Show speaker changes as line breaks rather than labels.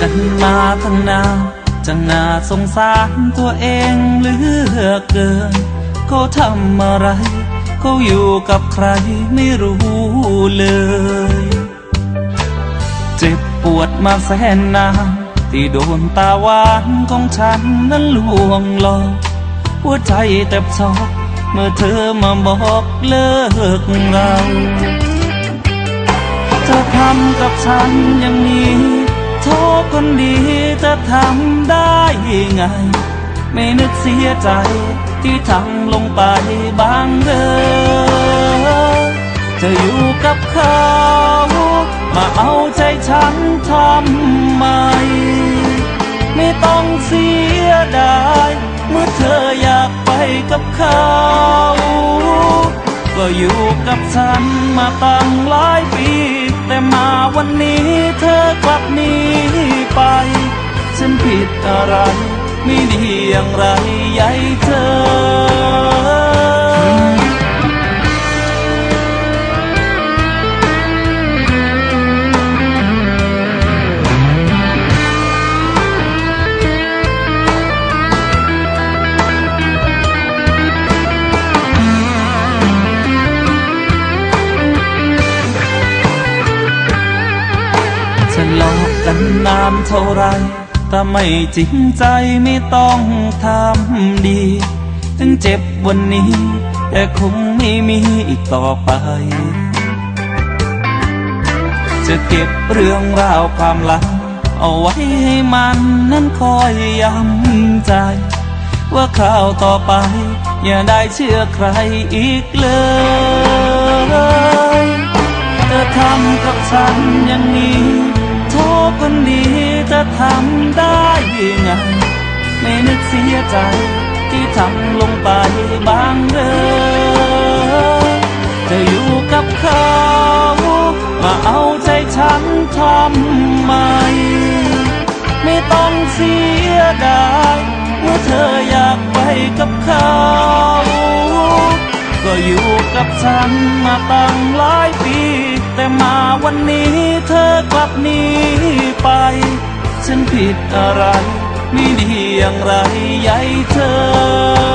ตั้งนานจะน่าสงสารตัวเองเหลือเกินเขาทำอะไรเขาอยู่กับใครไม่รู้เลย เจ็บปวดมาแสนนานที่โดนตาหวานของฉันนั้นลวงหลอกหัวใจแทบช็อกเมื่อเธอมาบอกเลิกเรา เธอทำกับฉันอย่างนี้ คนดีจะทำได้ไง ไม่นึกเสียใจที่ทำลงไปบางเลยจะอยู่กับเขา มาเอาใจฉันทำไม ไม่ต้องเสียดาย เมื่อเธออยากไปกับเขา ก็อยู่กับฉันมาตั้งหลายปี แต่มาวันนี้เธอกลับหนีไป ฉันผิดอะไร ไม่ดีอย่างไรใยเธอานเท่าไรแต่ไม่จริงใจไม่ต้องทำดี ถึงเจ็บวันนี้ แต่คงไม่มีอีกต่อไป จะเก็บเรื่องราวความลังเอาไว้ให้มันนั้นคอยย้ำใจ ว่าคราวต่อไป อย่าได้เชื่อใครอีกเลยเธอทำกับฉันอย่างนี้ คนดีจะทำได้ยังไงไม่นึกเสียใจที่ทำลงไปบางเลยจะอยู่กับเขามาเอาใจฉันทำไม ไม่ต้องเสียดายเมื่อเธออยากไปกับเขา ก็อยู่กับฉันมาตั้งหลายปี แต่มาวันนี้เธอกลับนี ไป ฉันผิดอะไร ไม่ดีอย่างไรใยเธอ